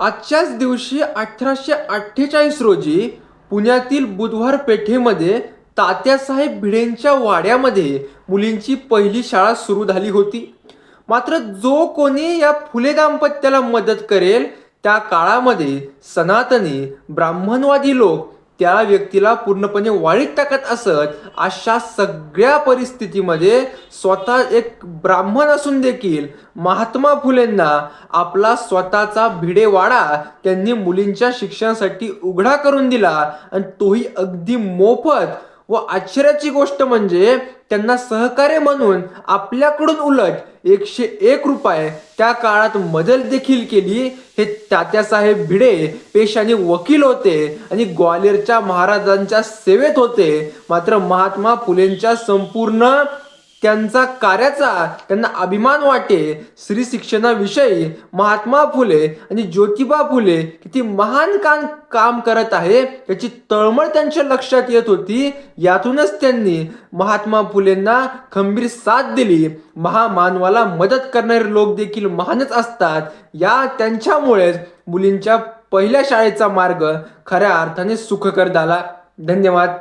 आजच्याच दिवशी अठराशे अठ्ठेचाळीस रोजी पुण्यातील बुधवार पेठेमध्ये तात्यासाहेब भिडेंच्या वाड्यामध्ये मुलींची पहिली शाळा सुरू झाली होती. मात्र जो कोणी या फुले दाम्पत्याला मदत करेल त्या काळामध्ये सनातनी ब्राह्मणवादी लोक त्या व्यक्तीला पूर्णपणे वाळीत टाकत असत अशा सगळ्या परिस्थितीमध्ये स्वतः एक ब्राह्मण असून देखील महात्मा फुलेंना आपला स्वतःचा भिडेवाडा त्यांनी मुलींच्या शिक्षणासाठी उघडा करून दिला आणि तोही अगदी मोफत व आश्चर्याची गोष्ट म्हणजे त्यांना सहकार्य म्हणून आपल्याकडून उलट एकशे एक रुपये त्या काळात मदत देखील केली. हे तात्यासाहेब भिडे पेशाने वकील होते आणि ग्वालियरच्या महाराजांच्या सेवेत होते. मात्र महात्मा फुलेंच्या संपूर्ण त्यांचा कार्याचा त्यांना अभिमान वाटे. स्त्री शिक्षणाविषयी महात्मा फुले आणि ज्योतिबा फुले किती महान काम काम करत आहे याची तळमळ त्यांच्या लक्षात येत होती. यातूनच त्यांनी महात्मा फुलेंना खंबीर साथ दिली. महामानवाला मदत करणारे लोक देखील महानच असतात. या त्यांच्यामुळेच मुलींच्या पहिल्या शाळेचा मार्ग खऱ्या अर्थाने सुखकर झाला. धन्यवाद.